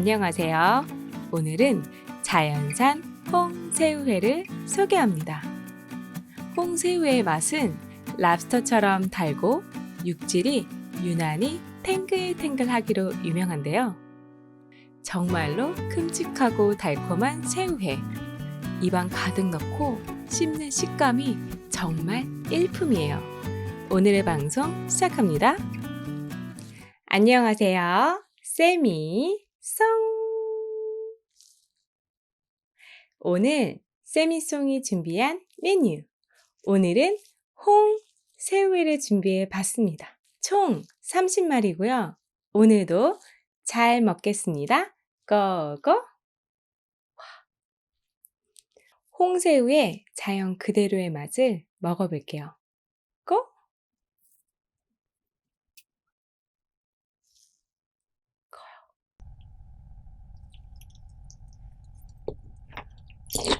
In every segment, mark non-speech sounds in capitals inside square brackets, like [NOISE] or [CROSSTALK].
안녕하세요. 오늘은 자연산 홍새우회를 소개합니다. 홍새우의 맛은 랍스터처럼 달고 육질이 유난히 탱글탱글하기로 유명한데요. 정말로 큼직하고 달콤한 새우회. 입안 가득 넣고 씹는 식감이 정말 일품이에요. 오늘의 방송 시작합니다. 안녕하세요. 세미 송. 오늘 세미송이 준비한 메뉴. 오늘은 홍 새우회를 준비해 봤습니다. 총 30마리고요. 오늘도 잘 먹겠습니다. 고고! 홍새우의 자연 그대로의 맛을 먹어볼게요. you [LAUGHS]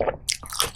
Okay.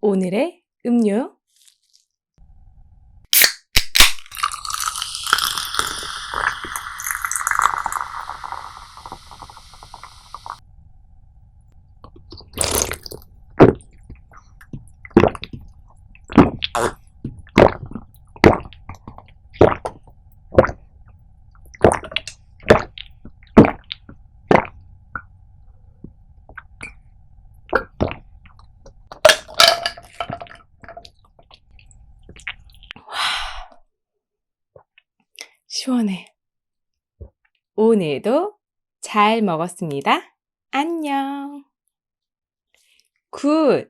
오늘의 음료. 시원해. 오늘도 잘 먹었습니다. 안녕. 굿.